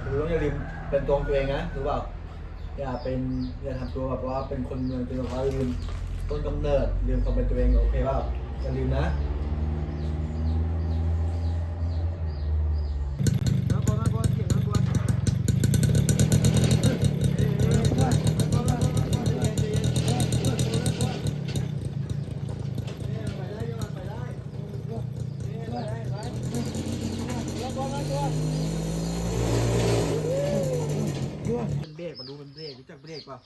คือต้องอย่าลืมเป็นตัวของตัวเองนะรู้เปล่าอย่าเป็นอย่าทำตัวแบบว่าเป็นคนเมืองจนแบบว่าลืมต้นกำเนิดลืมความเป็นตัวเองโอเคเปล่าอย่าลืมนะ เป็นเบรกมาดูเป็นเบรกรู้จักเบรกป่ะ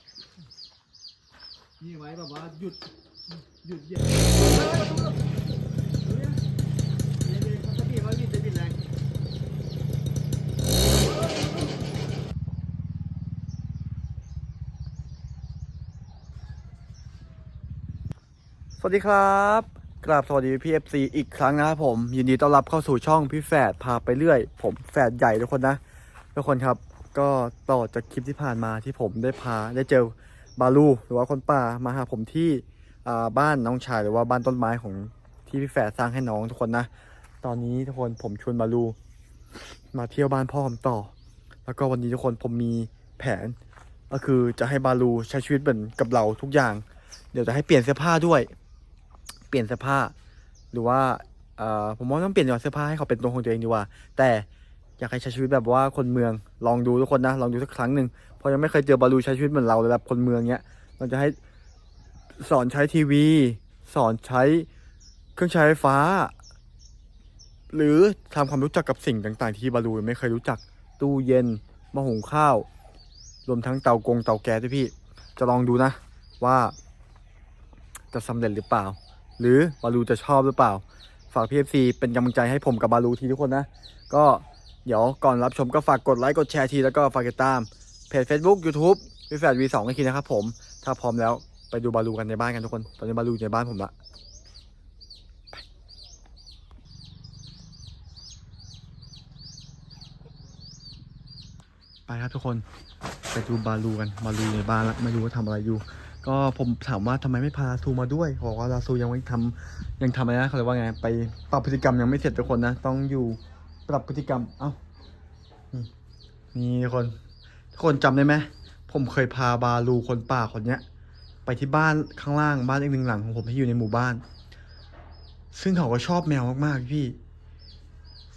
นี่ไว้แบบว่าหยุดหยุดเหยียบเฮ้ยดูดูดูเนี่ยเดี๋ยวเดี๋ยวเขาจะบีบเขา บีบจะบีบแรงสวัสดีครับกราบสวัสดีพี่เอฟซีอีกครั้งนะครับผม ยินดีต้อนรับเข้าสู่ช่องพี่แฝดพาไปเรื่อย ผมแฝดใหญ่ทุกคนนะ ทุกคนครับ ก็ต่อจากคลิปที่ผ่านมาที่ผมได้พาได้เจอ บาลูหรือว่าคนป่ามาหาผมที่บ้านน้องชายหรือว่าบ้านต้นไม้ของที่พี่แฝดสร้างให้น้องทุกคนนะ ตอนนี้ทุกคนผมชวนบาลูมาเที่ยวบ้านพ่อผมต่อ แล้วก็วันนี้ทุกคนผมมีแผน ก็คือจะให้บาลูใช้ชีวิตเหมือนกับเราทุกอย่าง เดี๋ยวจะให้เปลี่ยนเสื้อผ้าด้วย เปลี่ยนเสื้อผ้า หรือว่าผมว่าต้องเปลี่ยนเสื้อผ้าให้เขาเป็นตัวของตัวเองดีกว่า แต่ อยากให้ใช้ชีวิตแบบว่าคนเมืองลองดูทุกคนนะลองดูสักครั้งหนึ่งเพราะยังไม่เคยเจอบาลูใช้ชีวิตเหมือนเราเลยแบบคนเมืองเนี้ยเราจะให้สอนใช้ทีวี สอนใช้เครื่องใช้ไฟฟ้า หรือทำความรู้จักกับสิ่งต่าง ๆ ที่บาลูไม่เคยรู้จักตู้เย็นม้อหุงข้าว รวมทั้งเตากงเตาแก๊สด้วยพี่ จะลองดูนะว่าจะสำเร็จหรือเปล่า หรือบาลูจะชอบหรือเปล่า ฝากพีเอฟซีเป็นกำลังใจให้ผมกับบาลูทีทุกคนนะ ก็ เดี๋ยวก่อนรับชมก็ฝากกดไลค์กดแชร์ทีแล้วก็ฝากติดตามเพจ Facebook YouTube พี่แฟดวีสองกันทีนะครับผม ถ้าพร้อมแล้วไปดูบาลูกันในบ้านกันทุกคน ตอนนี้บาลูอยู่ในบ้านผมละไปไปครับทุกคนไปดูบาลูกันบาลูในบ้านละไม่รู้ว่าทำอะไรอยู่ ก็ผมถามว่าทำไมไม่พาลาซูมาด้วยบอกว่าลาซูยังไม่ทำยังทำอะไรนะเขาเรียกว่าไง ไปปรับพฤติกรรมยังไม่เสร็จทุกคนนะ ต้องอยู่ ปรับพฤติกรรม เอ้านี่ทุกคน ทุกคนจำได้ไหม ผมเคยพาบาลูคนป่าคนเนี้ย ไปที่บ้านข้างล่างบ้านอีกหนึ่งหลังของผมที่อยู่ในหมู่บ้าน ซึ่งเขาก็ชอบแมวมากๆพี่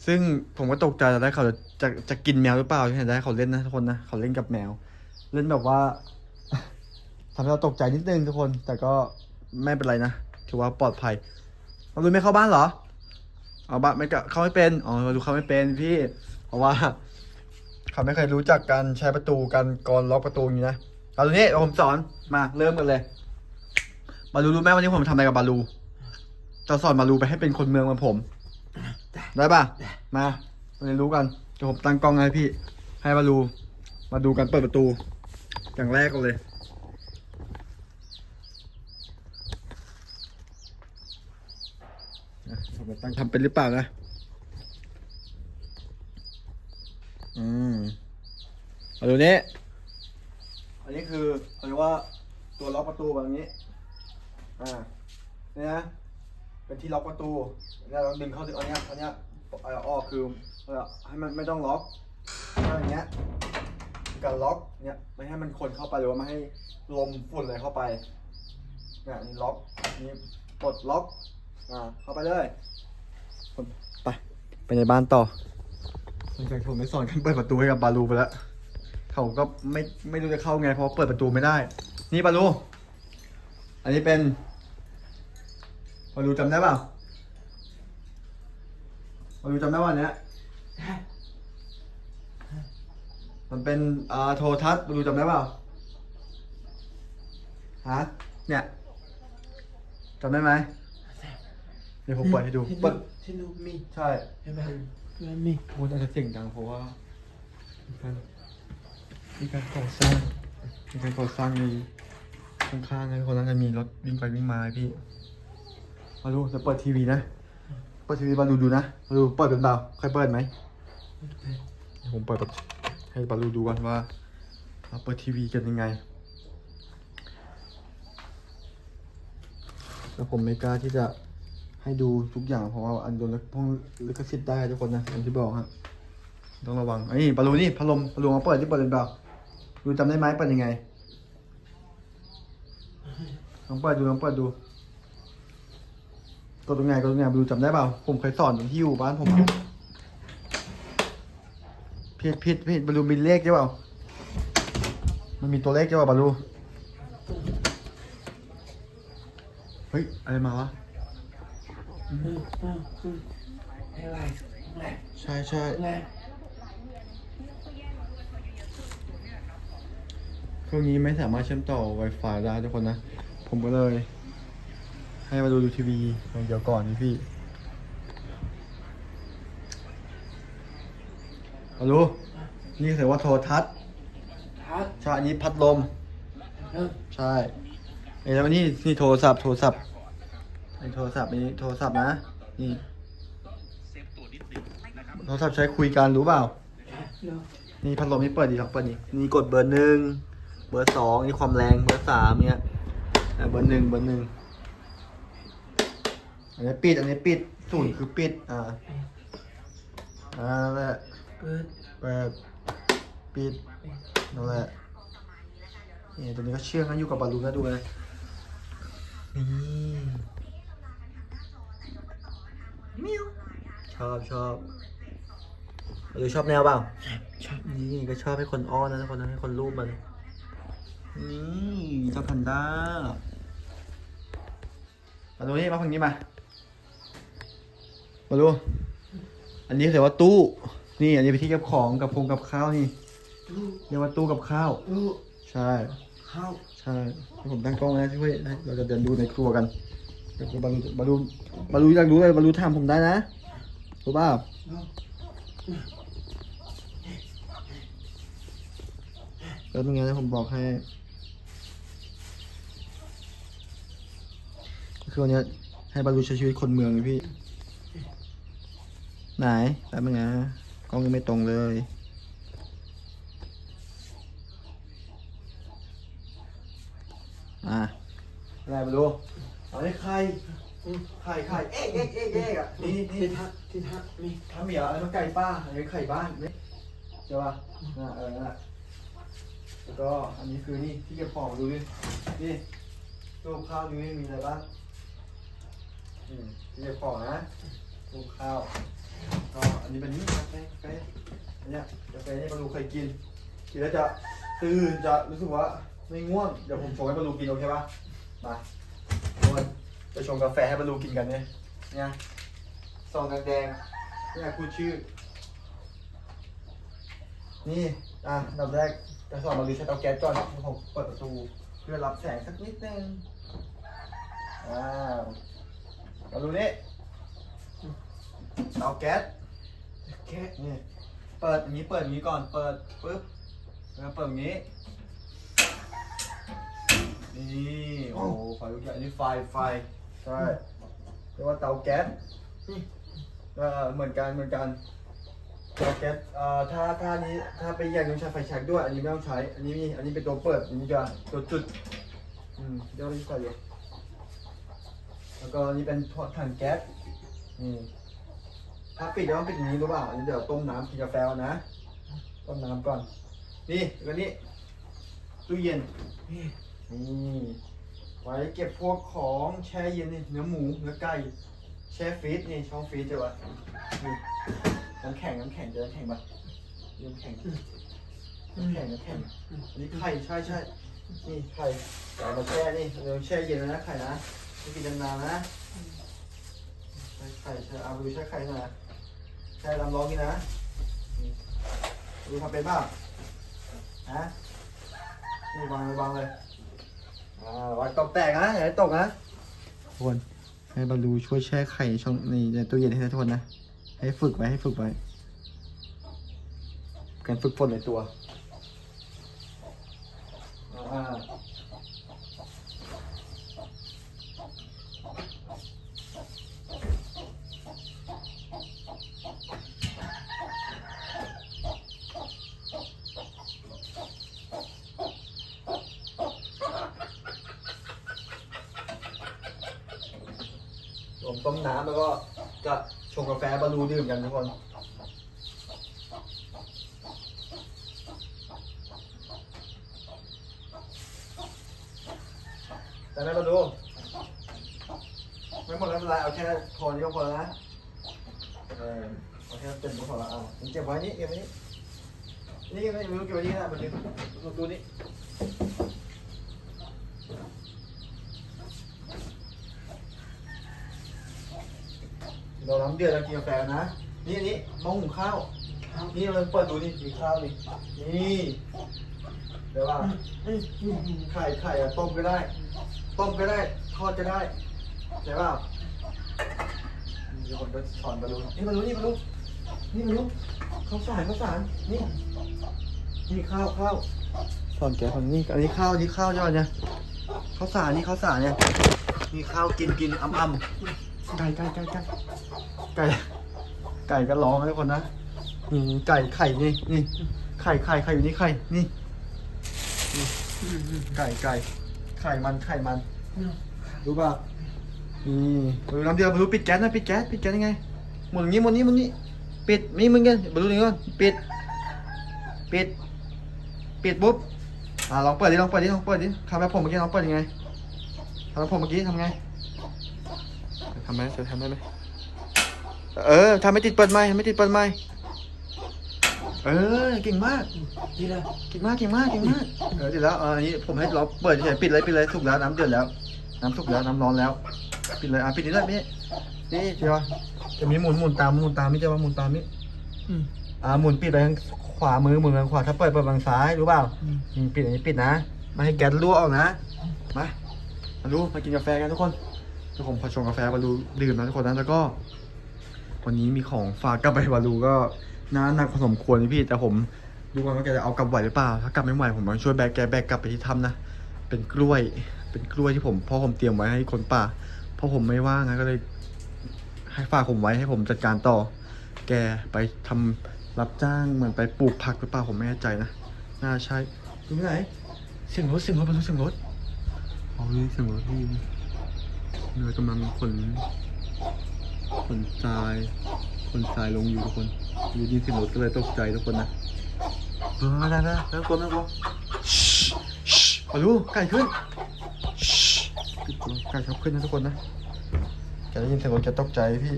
ซึ่งผมก็ตกใจตอนแรกเขาจะจะจะกินแมวหรือเปล่าที่เห็นได้เขาเล่นนะทุกคนนะเขาเล่นกับแมว เล่นแบบว่าทำให้เราตกใจนิดนึงทุกคน แต่ก็ไม่เป็นไรนะถือว่าปลอดภัยเราดูไม่เข้าบ้านเหรอ เอาบ้านไม่กะเข้าไม่เป็นอ๋อเราดูเข้าไม่เป็นพี่ เพราะว่าเขาไม่เคยรู้จักการใช้ประตูการกรล็อกประตูอย่างนี้นะเอาดูนี่เดี๋ยวผมสอนมาเริ่มกันเลยบาลูรู้ไหมวันนี้ผมทำอะไรกับบาลูจะสอนบาลูไปให้เป็นคนเมืองมือนผม ได้ป่ะมาเรียนรู้กันเดี๋ยวผมตั้งกล้องให้พี่ ให้บาลูมาดูกันเปิดประตู อย่างแรกกันเลย อะผ มจะตั้งทำเป็นหรือเปล่านะ อืมมาดูนี้ อันนี้คือเขาเรียกว่าตัวล็อกประตูแบบนี้ อ่า เนี่ยนะ เป็นที่ล็อกประตูเนี่ยเราดึงเข้าถึงอันเนี้ยอันเนี้ยเอาออกคือให้มันไม่ต้องล็อกอย่างเงี้ยการล็อกเนี่ยไม่ให้มันคนเข้าไปหรือว่าไม่ให้ลมฝุ่นอะไรเข้าไปเนี่ยนี่ล็อกนี่ปลดล็อกอ่าเข้าไปเลย ไป ไปในบ้านต่อหลังจากผมได้สอนการเปิดประตูให้กับบาลูไปแล้ว เขาก็ไม่ไม่รู้จะเข้าไง เพราะเปิดประตูไม่ได้ นี่บาลู อันนี้เป็นบาลูจำได้เปล่าบาลูจำได้ว่าอันเนี้ยมันเป็นอ่าโทรทัศน์บาลูจำได้เปล่าฮะเนี่ยจำได้ไหมเดี๋ยวผมเปิดให้ดูเปิด ที่ลูกมีใช่ใช่ไหมมันมีพูดอาจจะเสียงดังเพราะว่ามีการมีการก่อสร้างมีการก่อสร้างในข้างๆนะคนนั้นจะมีรถวิ่งไปวิ่งมาพี่มาดูจะเปิดทีวีนะเปิดทีวีมาดูดูนะมาดูเปิดเป็นเปล่าใครเปิดไหมเดี๋ยวผมเปิดแบบให้บาลูดูกันว่าเราเปิดทีวีกันยังไงแล้วผมไม่กล้าที่จะ ให้ดูทุกอย่างเพราะว่าอันโดนพวกลิขสิทธิ์ได้ทุกคนนะอย่างที่บอกฮะต้องระวังไอ้ยบอลลูนี่พัดลมพัดลมมาเปิดที่เปิดเป็นเปล่าดูจำได้ไหมเปิดยังไงลองเปิดดูลองเปิดดูกดตรงไหนกดตรงไหนบอลลูจำได้เปล่าผมเคยสอนที่อยู่บ้านผมผิดผิดผิดบอลลูนมีเลขใช่เปล่ามันมีตัวเลขใช่เปล่าบอลลูนเฮ้ยอะไรมาวะ ใช่ใช่แหละเครื่องนี้ไม่สามารถเชื่อมต่อ Wi-Fi ได้ทุกคนนะ ผมก็เลย ให้มาดูดูทีวีอย่างเดียวก่อนนี่พี่ฮัลโหลนี่ถือว่าโทรทัศน์ทัดใช่อันนี้พัดลมเออใช่เอ้ยแล้วนี่นี่โทรศัพท์โทรศัพท์ นี่โทรศัพท์นี่โทรศัพท์นะ นี่โทรศัพท์ใช้คุยกันรู้เปล่าเดี๋ยวนี่พัดลมนี่เปิดดีครับเปิดนี่นี่กดเบอร์หนึ่งเบอร์สองนี่ความแรงเบอร์สามเนี่ยอะเบอร์หนึ่งเบอร์หนึ่งอันนี้ปิดอันนี้ปิดศูนย์คือปิดอ่าอ่านั่นแหละเปิดเปิดปิดนั่นแหละนี่ตัวนี้ก็เชื่องนะอยู่กับบอลลูนนะดูนะนี่ ชอบชอบหรือชอบแนวเปล่า ชอบนี่ก็ชอบให้คนอ้อนนะทุกคนนะให้คนรูปมันนี่เจ้าแพนด้ามาดูนี่มาฝั่งนี้มา มาดู อันนี้เรียกว่าตู้ นี่อันนี้เป็นที่เก็บของกับพงกับข้าวนี่ตู้เรียกว่าตู้กับข้าวตู้ใช่เข้าใช่ให้ผมตั้งกล้องนะช่วยนะเราจะเดินดูในครัวกัน เดี๋ยวบารูบารูบารูอยากรู้เลยบารูถามผมได้นะรู้ป่าเอาแล้วเป็นไงนะผมบอกให้ คือวันนี้ให้บรรลุใช้ชีวิตคนเมืองเลยพี่ ไหนแป๊บนึงนะกล้องยังไม่ตรงเลยอะอะไรบรรลุ เอาได้ไข่ไข่ไข่เอ๊ะเอ๊ะเอ๊ะเอ๊ะอะนี่นี่ที่ทัดที่ทัดมีทำเมียอะไรมาไก่ป้าอันนี้ไข่บ้านเนี่ยใช่ป่ะอ่าเออนั่นแหละแล้วก็อันนี้คือนี่ที่เก็บของดูดินี่รูปข้าวนี้มีอะไรบ้างอืมที่เก็บของนะรูปข้าวก็อันนี้เป็นนี่กาแฟกาแฟอันเนี้ยกาแฟนี่ปลาลูเคยกินกินแล้วจะตื่นจะรู้สึกว่าไม่ง่วงเดี๋ยวผมชงให้ปลาลูกินโอเคป่ะมา ทุกคนจะชงกาแฟให้ปลาลูกินกันเนี่ยเนี่ยซองแดงๆไม่ยากพูดชื่อ นี่ อะนดับแรกจะสอนมาดูใช้เตาแก๊สก่อนผมเปิดประตู เพื่อรับแสงสักนิดนึงอ่ามาดูนี่เตาแก๊สแค่นี่เปิดอย่างนี้เปิดอย่างนี้ก่อน เปิดปุ๊บแล้วเปิดอย่างนี้ นี่โอ้โหไฟลุกใหญ่อันนี้ไฟไฟใช่เรียกว่าเตาแก๊สเออเหมือนกันเหมือนกันเตาแก๊สเอ่อถ้าถ้านี้ถ้าไปแยกต้องใช้ไฟแช็กด้วย อันนี้ไม่ต้องใช้ อันนี้มีอันนี้เป็นตัวเปิดอันนี้จะตัวจุดอืมเดี๋ยวเราจะใส่อยู่แล้วก็อันนี้เป็นถังแก๊สนี่ถ้าปิดแล้วต้องปิดอย่างนี้รู้เปล่าอันนี้เดี๋ยวต้มน้ำกินกาแฟก่อนนะต้มน้ำก่อน นี่แล้วก็นี่ตู้เย็น นี่ไว้เก็บพวกของแช่เย็นนี่เนื้อหมูเนื้อไก่แช่ฟรีซนี่ช่องฟรีซจะวะนี่น้ำแข็งน้ำแข็งเจอน้ำแข็งปะน้ำแข็งน้ำแข็งน้ำแข็งอันนี้ไข่ใช่ใช่นี่ไข่เอามาแช่นี่เราแช่เย็นแล้วนะไข่นะไม่กินนานๆนะใช่ไข่ใช่เอาไปดูใช้ไข่หน่อยนะแช่ลำร้อนนี่นะดูทำเป็นเปล่าฮะนี่วางเลยวางเลย อ่าวัดตกแตกนะอย่าให้ตกนะทุกคนให้บรรลูช่วยแช่ไข่ช่องในในตู้เย็นให้นะทุกคนนะ ให้ฝึกไว้ให้ฝึกไว้ การฝึกฝนในตัวอ่า ต้มน้ำแล้วก็จะชงกาแฟบารูดื่มกันทุกคนแต่ไม่บารูไม่หมดแล้วเป็นไรเอาแค่พอนี้ก็พอแล้วนะเออเอาแค่เต็มก็พอแล้วเอาเก็บไว้นี่เก็บไว้นี่นี่ไงไม่รู้เก็บไว้นี่นะแบบนี้ดูนี้ กินกาแฟนะ นี่นี่หม้อหุงข้าวครับนี่มันเปิดดูนี่มีข้าวนี่นี่เดี๋ยวว่าอืมอืมอืมไข่ไข่อะต้มก็ได้ ต้มก็ได้ ทอดก็ได้ใช่ป่ะมีคนก็สอนมาดูนี่มาดูนี่มาดูนี่มาดูข้าวสารข้าวสารนี่นี่ข้าวข้าวสอนแกคนนี้อันนี้ข้าวอันนี้ข้าวยอดเนี่ยข้าวสารนี่ข้าวสารเนี่ยนี่ข้าวกินกินอ่ำอ่ำ ไก่ไก่ไก่ไก่ไก่ไก่ก็ร้องนะทุกคนนะนี่ไก่ไข่นี่นี่ไข่ไข่ไข่อยู่นี่ไข่นี่อืมอืมไก่ไก่ไข่มันไข่มันเนาะรู้ป่ะนี่บรรลุน้ำเดือดบรรลุปิดแก๊สนะปิดแก๊สปิดแก๊สยังไงหมุนอย่างงี้หมุนนี้หมุนนี้ปิดนี่มึงกันบรรลุนี่ก่อนปิดปิดปิดปุ๊บอ่าลองเปิดดิลองเปิดดิลองเปิดดิทำแบบผมเมื่อกี้ลองเปิดยังไงทำแบบผมเมื่อกี้ทำไงทำไหมจะทำได้ไหมเออทำไม่ติดเปิดไหมทำไม่ติดเปิดไหมเออเก่งมากดีแล้วเก่งมากเก่งมากเก่งมากเออเดี๋ยวแล้วเอออันนี้ผมให้เราเปิดเฉยๆปิดเลยปิดเลยสุกแล้วน้ำเดือดแล้ว น้ำสุกแล้วน้ำร้อนแล้ว ปิดเลยอะปิดนี่เลยพี่นี่เดี๋ยวจะมีหมุนหมุนตามหมุนตามไม่ใช่ว่าหมุนตามนี่อืมอ่าหมุนปิดไปทางขวามือหมุนไปทางขวาถ้าเปิดเปิดทางซ้ายรู้เปล่าอืมอืมปิดอันนี้ปิดนะไม่ให้แก๊สรั่วออกนะมามาดูมากินกาแฟกันทุกคน เดี๋ยวผมพอชงกาแฟมาดูดื่มนะทุกคนนะแล้วก็ วันนี้มีของฝากกลับไปวาลูก็น่าหนักพอสมควรพี่แต่ผมดูก่อนว่าแกจะเอากลับไหวหรือเปล่า ถ้ากลับไม่ไหวผมต้องช่วยแบกแกแบกกลับไปที่ถ้ำนะ เป็นกล้วย เป็นกล้วยที่ผมพ่อผมเตรียมไว้ให้คนป่า เพราะผมไม่ว่างนะก็เลย ให้ฝากผมไว้ให้ผมจัดการต่อ แกไปทำรับจ้างเหมือนไปปลูกผักหรือเปล่าผมไม่แน่ใจนะ น่าใช่ดูไหน เสียงรถเสียงรถบรรทุกเสียงรถเอาเลยเสียงรถที่ เรือกำลังขนขนทรายขนทรายลงอยู่ทุกคนได้ยินเสียงรถก็เลยตกใจทุกคนนะเออได้ได้ไม่ต้องกลัวไม่ต้องกลัวชิชิมาดูไก่ขึ้นชไก่ชอบขึ้นนะทุกคนนะแกได้ยินเสียงรถแกตกใจพี่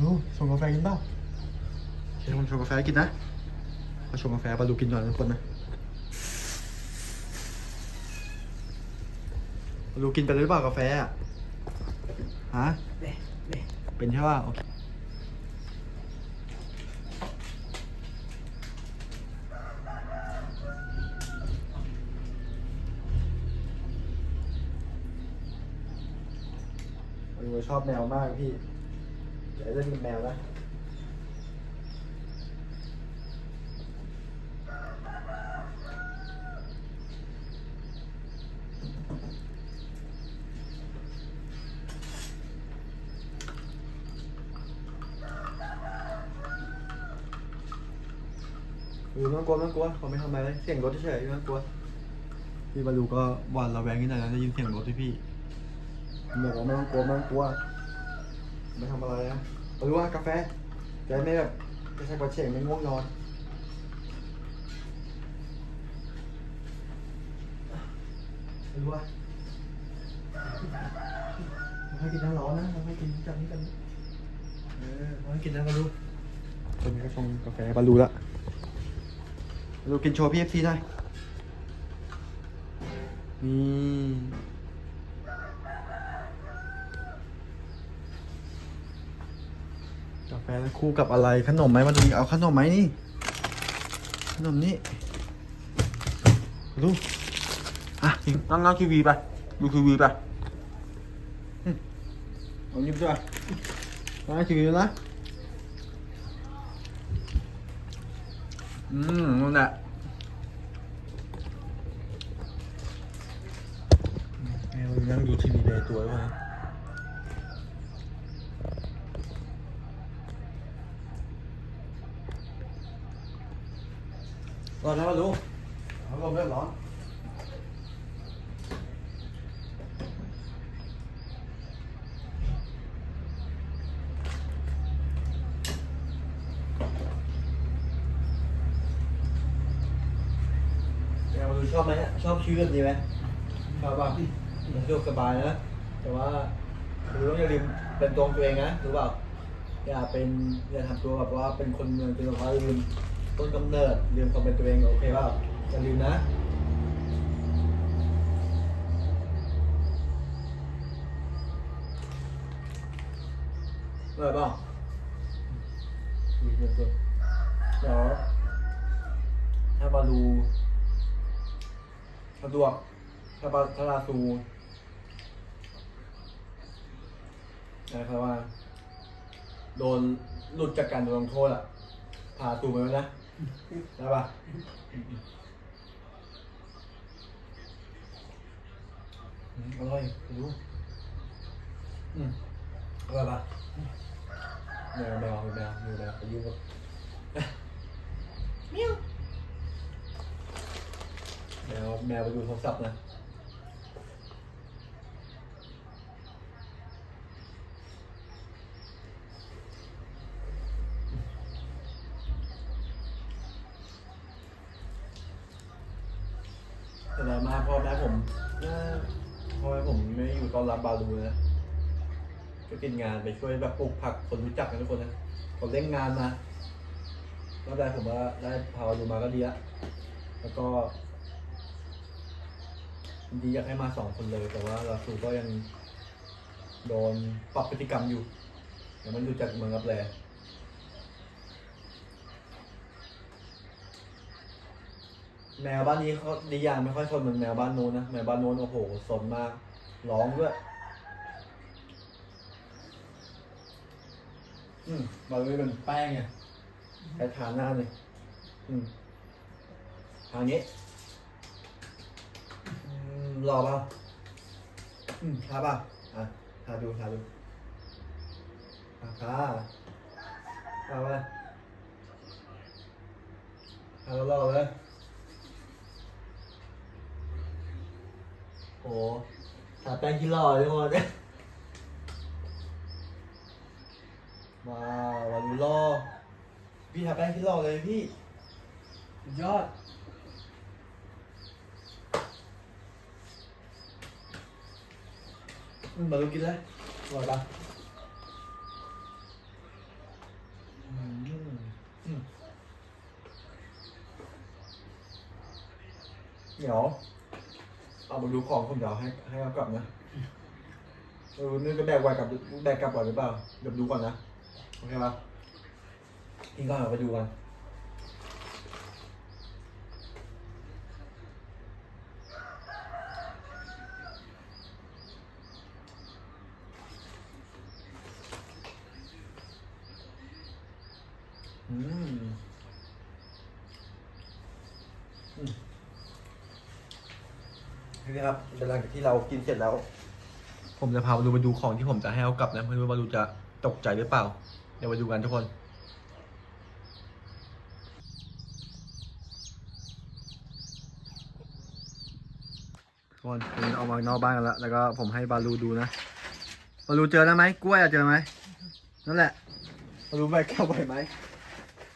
ดูส่งกาแฟกินเปล่าโอเคผมชงกาแฟกินนะมาชงกาแฟมาดูกินหน่อนทุกคนนะ มาดูกินไปหรือเปล่ากาแฟอะฮะ เป็นใช่ป่ะโอเคชอบแมวมากพี่อยากได้เล่นกับแมวนะ ออไม่ต้องกลัวไม่ต้องกลัวเขาไม่ทำอะไรเลยเสียงรถเฉยๆไม่ต้องกลัวพี่บาลูก็หวานระแวงนิดหน่อยนะได้ยินเสียงรถที่พี่ผมบอกว่าไม่ต้องกลัวไม่ต้องกลัวไม่ทำอะไรนะบาลูว่ากาแฟจะได้ไม่แบบจะใช้กระเฉงไม่ง่วงนอนบาลูว่าเราให้กินน้ำร้อนนะเราให้กินจับนี้กันเออเราให้กินน้ำบาลูตอนนี้ก็ชงกาแฟบาลูละ เรากินโชว์พี่เอฟซีได้นี่กาแฟแล้วคู่กับอะไรขนมไหมมาดูเอาขนมไหมนี่ ขนมนี่ดูอะนั่งนั่งทีวีไปดูทีวีไปเอายิ้มด้วยนั่งทีวีนะ อืมนั่นแหละแม่เรานั่งดูทีวีในตัวด้วยนะร้อนแล้วมาดูเอาลมเริ่มร้อนแม่มาดู ชอบไหมชอบชีวิตแบบนี้ไหมชอบป่ะมันสะดวกสบายนะ แต่ว่าคือต้องอย่าลืมเป็นตัวของตัวเองนะรู้เปล่าอย่าเป็นอย่าทำตัวแบบว่าเป็นคนเมืองเป็นแบบว่าลืมต้นกำเนิดลืมความเป็นตัวเองโอเคเปล่าอย่าลืมนะเลยเปล่าคุยเพื่อนๆเดี๋ยวถ้าบาลูสะ ดวกถ้าบาถ้าลาซูนะครับว่า โดนหลุดจากการโดนลงโทษอะพาตูไปไว้วนะได้ปะอร่อยรู้อืมอร่อยปะแมวแมวแมวแมวแมวไปยุ่งกับเมียว แมวแมวไปดูโทรศัพท์นะแต่ไหนมาพ่อแม่ผมพ่อแม่ผมไม่อยู่ตอนรับบาลูนะก็กินงานไปช่วยแบบปลูกผักคนรู้จักกันทุกคนนะผมเล่นงานมาแล้วได้ผมว่าได้พาบาลูมาก็ดีละแล้วก็ จริงๆอยากให้มาสองคนเลย แต่ว่าเราสูก็ยังโดนปรับพฤติกรรมอยู่ยังไม่รู้จักเมืองรับแลแมวบ้านนี้เขาดีอย่างไม่ค่อยสนเหมือนแมวบ้านโน้นนะแมวบ้านโน้นโอ้โหสนมากร้องด้วยอืมบางทีเป็นแป้งไงใช้ทาหน้าเลยอืมทางนี้ รอเปล่าอืมทาเปล่าอะทาดูทาดูอะทาทาไปทาแล้วรอเลยโอ้ทาแป้งที่หล่อเลยทุกคนว้าววันนี้หล่อพี่ทาแป้งที่หล่อเลยพี่ยอด อืมมาดูกินเลยอร่อยปะอืมอืมเดี๋ยวเอามาดูของผมเดี๋ยวให้ให้เอากลับนะเออนี่จะแบกไว้กลับแบกกลับก่อนหรือเปล่าเดี๋ยวดูก่อนนะ โอเคปะกินก่อนเราไปดูกันอืมอืม นี่นะครับหลังจากที่ เรากินเสร็จแล้ว ผมจะพามาดูไปดูของที่ผมจะให้เอากลับนะไม่รู้ว่าดูจะตกใจหรือเปล่า เดี๋ยวมาดูกันทุกคนทุกคนผมออกมานอกบ้านกันแล้วแล้วก็ผมให้บาลูดูนะบาลูเจอแล้วไหมกล้วยอะเจอไหมนั่นแหละบาลูไปแก้วไปไหม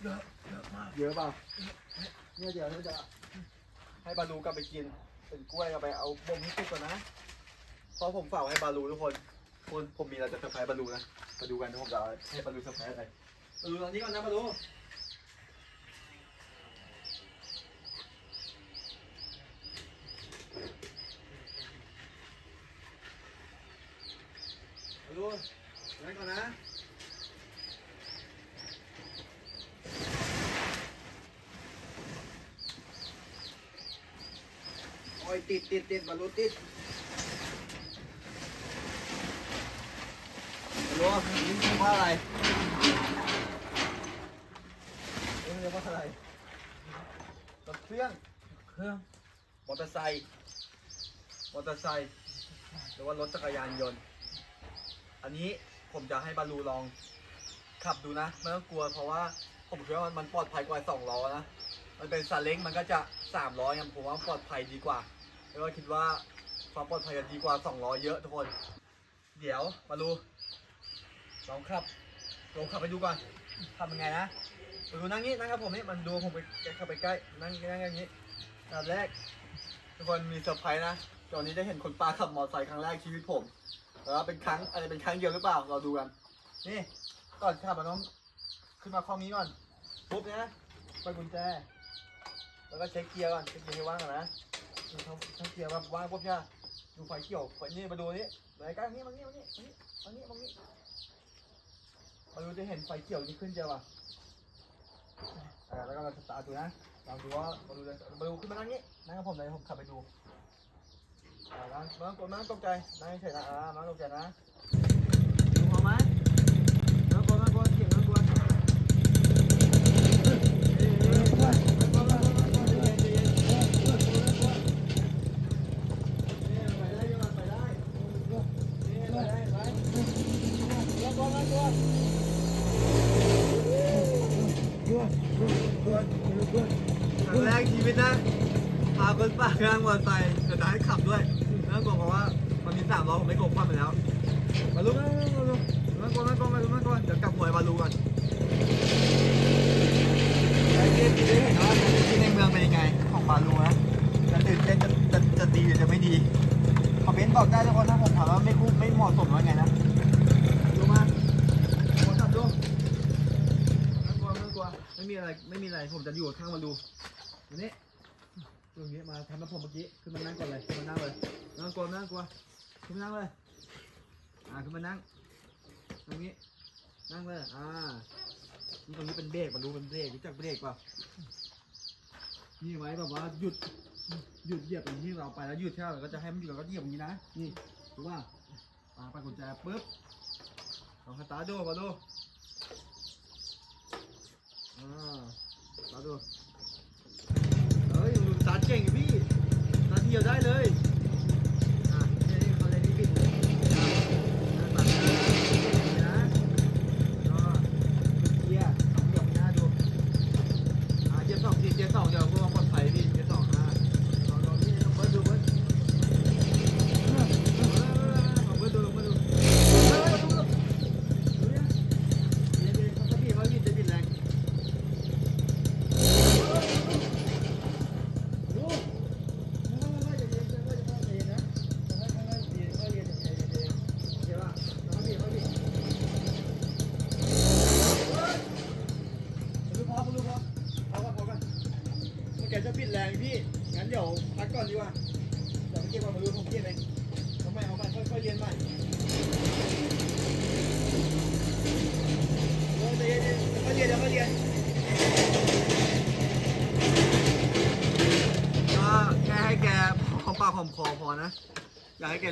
เยอะเยอะมากเยอะเปล่าเนี่ยเดี๋ยวเราจะให้บาลูกลับไปกิน เป็นกล้วยกลับไปเอาบ่มให้สุกก่อนนะเพราะผมฝากไว้ให้บาลูทุกคนคุณผมมีอะไรจะเซอร์ไพรส์บาลูนะมาดูกันว่าผมจะให้บาลูเซอร์ไพรส์อะไรบาลูตอนนี้ก่อนนะบาลูบาลูนั่งก่อนนะ โอ้ย ติดติดติดบอลลูติดบอลลูนนี่คือว่าอะไรนี่เรียกว่าอะไรรถเครื่องเครื่องมอเตอร์ไซค์มอเตอร์ไซค์หรือว่ารถจักรยานยนต์ อันนี้ผมจะให้บาลูลองขับดูนะไม่ต้องกลัวเพราะว่าผมคิดว่ามันปลอดภัยกว่าสองล้อนะ มันเป็นซาเล้งมันก็จะสามล้อยังผมว่าปลอดภัยดีกว่า แล้วก็คิดว่าความปลอดภัยจะดีกว่าสองล้อเยอะทุกคน เดี๋ยวมาดูลองขับลองขับไปดูก่อนทำยังไงนะมาดูนั่งนี้นั่งกับผมนี่มันดูผมไปขับไปใกล้นั่งนั่งอย่างนี้อันดับแรกทุกคนมีเซอร์ไพรส์นะตอนนี้ได้เห็นคนปลาขับมอเตอร์ไซค์ครั้งแรกชีวิตผมแล้วเป็นครั้งอาจจะเป็นครั้งเดียวหรือเปล่าเราดูกันนี่ก่อนขับมันต้องขึ้นมาข้อนี้ก่อนปุ๊บนะเปิดกุญแจแล้วก็เช็คเกียร์ก่อนเช็คเกียร์ให้ว่างก่อนนะ นี่เขาเช็คเกียร์แบบว่างปุ๊บเนี่ยดูไฟเขียวไฟนี่มาดูนี่ไหนใกล้นี่มานี่มานี่มานี่มานี่มาดูจะเห็นไฟเขียวนี่ขึ้นเจอป่ะอ่าแล้วก็เราสตาร์ทดูนะลองดูว่ามาดูเลยมาดูขึ้นมานั่งนี่นั่งกับผมเลยผมขับไปดูอ่านั่งนั่งกดนั่งตกใจนั่งเฉยนะอ่านั่งตกใจนะดูพอไหมนั่งกดนั่งกดเสียงนั่งกด ครั้ง แรกชีวิตนะพาคนป่างานมอเตอร์ไซค์แต่ได้ขับด้วยน่ากลัวเพราะว่ามันมีสามล้อผมไม่กลัวคว่ำไปแล้ว มาลุกมาลุกมาลุกมาลัวมากมาลุกมาลัวเดี๋ยวกลับหวยมาลุก่อนไอ้เกมนี้ได้เห็นว่าที่ในเมืองเป็นยังไงของมาลุนะจะตื่นเต้นจะจะจะดีหรือจะไม่ดีคอมเมนต์บอกได้ทุกคนถ้าผมถามว่าไม่คู่ไม่เหมาะสมว่าไงนะดูมาขอขับดูน่ากลัวน่ากลัวไม่มีอะไรไม่มีอะไรผมจะอยู่ข้างมาดู นนี้ตรงนี้มาทำน้ำผมเมื่อกี้ขึ้นมานั่งก่อนเลยขึ้นมานั่งเลยนั่งกลัวไม่นั่งกลัวขึ้นมานั่งเลยอ่าขึ้นมานั่ง ตรงนี้นั่งเลยอ่านี่ตรงนี้เป็นเบรกมาดูเป็นเบรกรู้จักเบรกเปล่านี่ไว้แบบว่าหยุดหยุดเหยียบอย่างที่เราไปแล้วหยุดแค่เราก็จะให้มันหยุดเราก็เหยียบอย่างนี้นะนี่ถูกป่ะอ่าไปกุญแจปุ๊บลองตาดูมาดูอ่าตาดู สตารเก่งพี่สตาเดียวได้เลย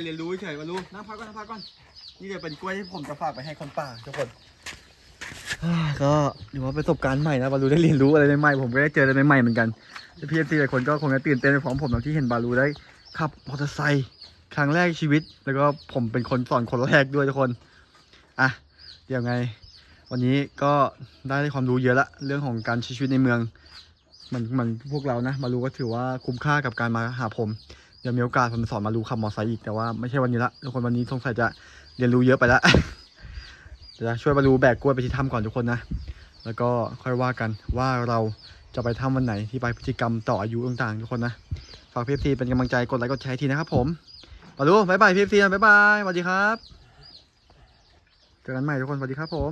เรียนรู้เฉยมารู้นั่งพักก่อนนั่งพักก่อน นี่จะเป็นกล้วยที่ผมจะฝากไปให้คนป่าทุกคนก็ถือว่าประสบการณ์ใหม่นะบาลูได้เรียนรู้อะไรใหม่ๆผมก็ได้เจออะไรใหม่ๆเหมือนกันพี่เอฟซีหลายคนก็คงจะตื่นเต้นไปพร้อมผมนที่เห็นบาลูได้ขับมอเตอร์ไซค์ครั้งแรกในชีวิต แล้วก็ผมเป็นคนสอนคนแรกด้วยทุกคนอะเดี๋ยวไง วันนี้ก็ได้ความรู้เยอะละเรื่องของการใช้ชีวิตในเมืองมันมันพวกเรานะมารูก็ถือว่าคุ้มค่ากับการมาหาผม เดี๋ยวมีโอกาสผมสอนมารู้ขับมอไซค์อีกแต่ว่าไม่ใช่วันนี้ละทุกคนวันนี้สงสัยจะเรียนรู้เยอะไปละเดี๋ยวจะช่วยมารู้แบกกล้วยไปที่ถ้ำก่อนทุกคนนะ แล้วก็ค่อยว่ากันว่าเราจะไปถ้ำวันไหนที่ไปพฤติกรรมต่ออายุต่างๆ ทุกคนนะ ฝากพีเอฟซีเป็นกำลังใจกดไลค์กดแชร์ทีนะครับผมมารู้บายบายพีเอฟซีบายบายสวัสดีครับ เจอกันใหม่ทุกคนสวัสดีครับผม